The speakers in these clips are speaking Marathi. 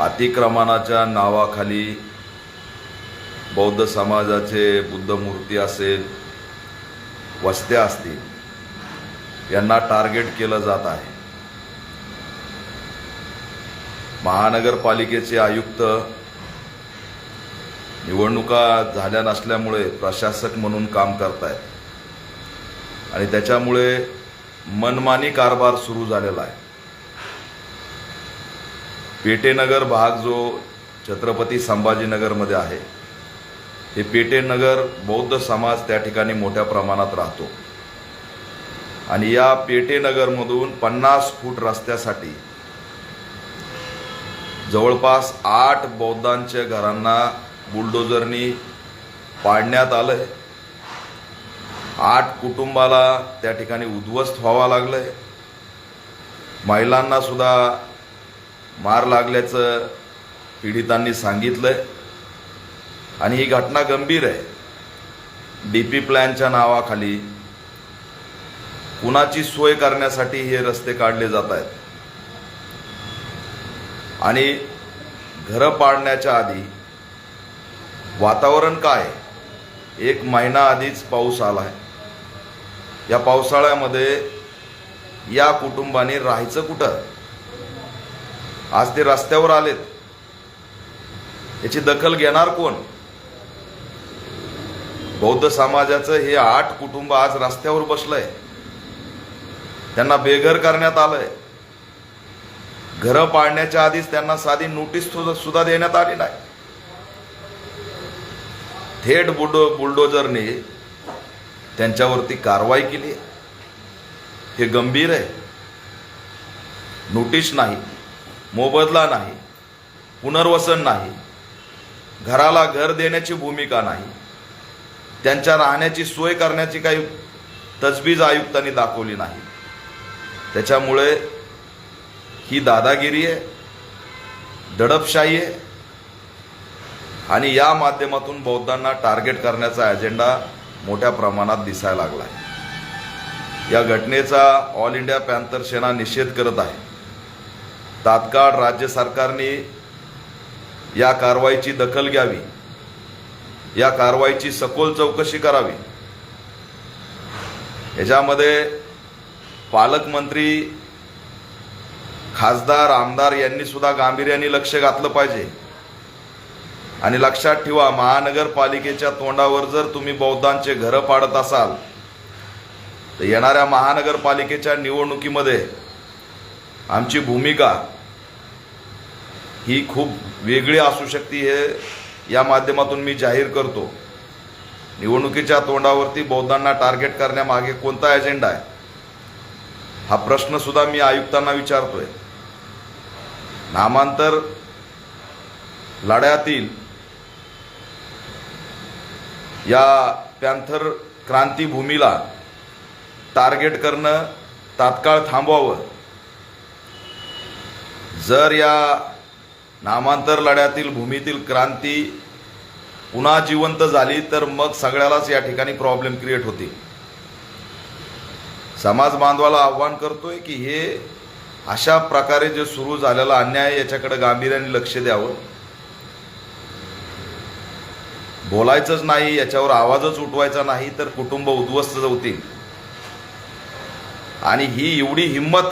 अतिक्रमणाच्या नावाखाली बौद्ध समाजाचे बुद्धमूर्ती असेल वस्त्या असतील यांना टार्गेट केलं जात आहे. महानगरपालिकेचे आयुक्त निवडणुका झाल्या नसल्यामुळे प्रशासक म्हणून काम करतायत. आणि त्याच्यामुळे मनमानी कारभार सुरू झालेला आहे. पेटेनगर भाग जो छत्रपती संभाजीनगरमध्ये आहे हे पेटेनगर बौद्ध समाज त्या ठिकाणी मोठ्या प्रमाणात राहतो. आणि या पेटेनगरमधून पन्नास फूट रस्त्यासाठी जवळपास आठ बौद्धांच्या घरांना बुलडोजरनी पाडण्यात आलंय. आठ कुटुंबाला त्या ठिकाणी उद्ध्वस्त व्हावं लागलं महिलांना सुद्धा मार लागल्याचं पीडितांनी सांगितलंय. आणि ही घटना गंभीर आहे. डी पी प्लॅनच्या नावाखाली कुणाची सोय करण्यासाठी हे रस्ते काढले जात आहेत. आणि घरं पाडण्याच्या आधी वातावरण काय एक महिना आधीच पाऊस आलाय. या पावसाळ्यामध्ये या कुटुंबाने राहायचं कुठं? आज ते रस्त्यावर आलेत. याची दखल घेणार कोण? बौद्ध समाजाचं हे आठ कुटुंब आज रस्त्यावर बसलंय. त्यांना बेघर करण्यात आलंय. घरं पाडण्याच्या आधीच त्यांना साधी नोटीस सुद्धा देण्यात आली नाही. थेट बुलडो बुलडोजरने त्यांच्यावरती कारवाई केली. हे गंभीर आहे. नोटीस नाही. मोबदला नाही पुनर्वसन नाही घराला घर देण्याची भूमिका नाही त्यांच्या राहण्याची सोय करण्याची काही तजबीज आयुक्तांनी दाखवली नाही. त्याच्यामुळे ही दादागिरी आहे दडपशाही आहे आणि या माध्यमातून बौद्धांना टार्गेट करण्याचा अजेंडा मोठ्या प्रमाणात दिसायला लागला आहे या घटनेचा ऑल इंडिया पॅन्थर सेना निषेध करत आहे. तात्काळ राज्य सरकारने या कारवाईची दखल घ्यावी. या कारवाईची सखोल चौकशी करावी. याच्यामध्ये पालकमंत्री खासदार आमदार यांनी सुद्धा गांभीर्याने लक्ष घातलं पाहिजे. आणि लक्षात ठेवा महानगरपालिकेच्या तोंडावर जर तुम्ही बौद्धांचे घरं पाडत असाल तर येणाऱ्या महानगरपालिकेच्या निवडणुकीमध्ये आमची भूमिका ही खूप वेगळी असू शकते हे या माध्यमातून मी जाहीर करतो. निवडणुकीच्या तोंडावरती बौद्धांना टार्गेट करण्यामागे कोणता एजेंडा आहे? हा प्रश्नसुद्धा मी आयुक्तांना विचारतोय. नामांतर लढ्यातील या पॅन्थर क्रांतीभूमीला टार्गेट करणं तात्काळ थांबवावं. जर या नामांतर लढ्यातील भूमीतील क्रांती पुन्हा जिवंत झाली तर मग सगळ्यालाच या ठिकाणी प्रॉब्लेम क्रिएट होतील. समाज बांधवाला आव्हान करतोय की हे अशा प्रकारे जे सुरू झालेला अन्याय याच्याकडे गांभीर्याने लक्ष द्यावं. बोलायचंच नाही याच्यावर आवाजच उठवायचा नाही तर कुटुंब उद्ध्वस्त होतील. आणि ही एवढी हिंमत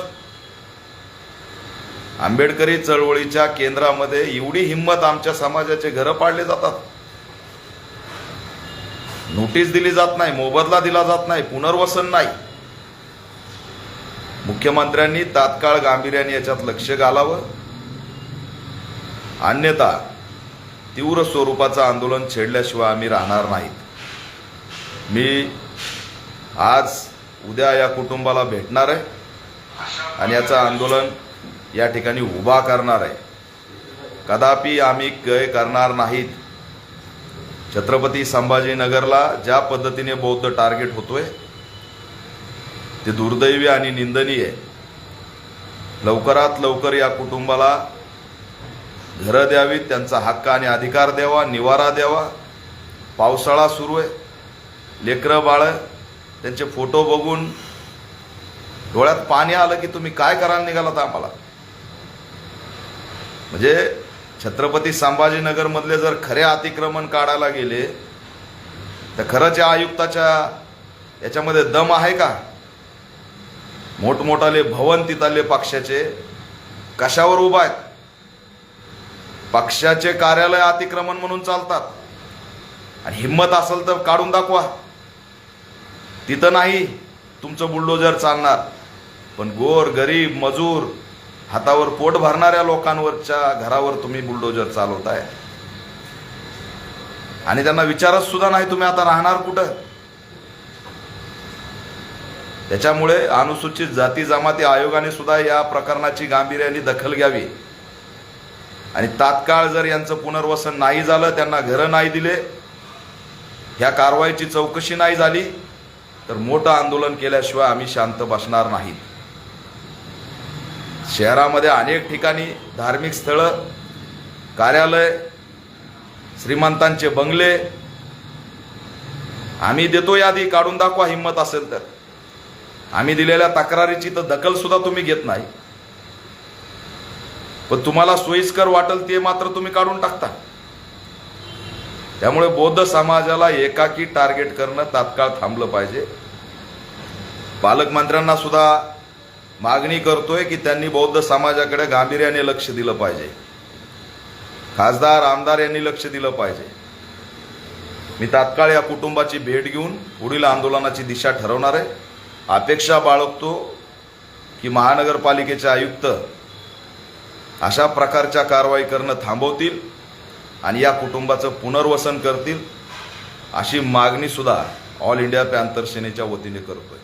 आंबेडकरी चळवळीच्या केंद्रामध्ये एवढी हिंमत आमच्या समाजाचे घरं पाडले जातात. नोटीस दिली जात नाही मोबदला दिला जात नाही पुनर्वसन नाही. मुख्यमंत्र्यांनी तात्काळ गांभीर्याने याच्यात लक्ष घालावं. अन्यथा तीव्र स्वरूपाचं आंदोलन छेडल्याशिवाय आम्ही राहणार नाहीत. मी आज उद्या या कुटुंबाला भेटणार आहे आणि याचं आंदोलन या ठिकाणी उभा करणार आहे. कदापि आम्ही गय करणार नाहीत. छत्रपती संभाजीनगरला ज्या पद्धतीने बौद्ध टार्गेट होतोय ते दुर्दैवी आणि निंदनीय आहे. लवकरात लवकर या कुटुंबाला घरं द्यावीत त्यांचा हक्क आणि अधिकार द्यावा निवारा द्यावा. पावसाळा सुरू आहे. लेकरं बाळं त्यांचे फोटो बघून डोळ्यात पाणी आलं की तुम्ही काय करायला निघालात आम्हाला? म्हणजे छत्रपती संभाजीनगरमधले जर खरे अतिक्रमण काढायला गेले तर खरंच या आयुक्ताच्या याच्यामध्ये दम आहे का? मोठमोठाले भवन तिथले पक्षाचे कशावर उभा आहेत? पक्षाचे कार्यालय अतिक्रमण म्हणून चालतात. आणि हिंमत असेल तर काढून दाखवा. तिथं नाही तुमचं बुलडोजर चालणार. पण गोर गरीब मजूर हातावर पोट भरणाऱ्या लोकांवरच्या घरावर तुम्ही बुलडोजर चालवताय. आणि त्यांना विचारत सुद्धा नाही तुम्ही आता राहणार कुठं? त्याच्यामुळे अनुसूचित जाती जमाती आयोगाने सुद्धा या प्रकरणाची गांभीर्याने दखल घ्यावी. आणि तात्काळ जर यांचं पुनर्वसन नाही झालं त्यांना घरं नाही दिले ह्या कारवाईची चौकशी नाही झाली तर मोठं आंदोलन केल्याशिवाय आम्ही शांत बसणार नाही. शहरामध्ये अनेक ठिकाणी धार्मिक स्थळं कार्यालय श्रीमंतांचे बंगले. आम्ही देतो यादी काढून दाखवा हिंमत असेल तर. आम्ही दिलेल्या तक्रारीची तर दखल सुद्धा तुम्ही घेत नाही. पण तुम्हाला सोयीस्कर वाटेल ते मात्र तुम्ही काढून टाकता. त्यामुळे बौद्ध समाजाला एकाकी टार्गेट करणं तात्काळ थांबलं पाहिजे. पालकमंत्र्यांना सुद्धा मागणी करतोय की त्यांनी बौद्ध समाजाकडे गांभीर्याने लक्ष दिलं पाहिजे. खासदार आमदार यांनी लक्ष दिलं पाहिजे. मी तात्काळ या कुटुंबाची भेट घेऊन पुढील आंदोलनाची दिशा ठरवणार आहे. अपेक्षा बाळगतो की महानगरपालिकेचे आयुक्त अशा प्रकारच्या कारवाई करणं थांबवतील आणि या कुटुंबाचं पुनर्वसन करतील अशी मागणीसुद्धा ऑल इंडिया पॅन्थर सेनेच्या वतीने करतोय.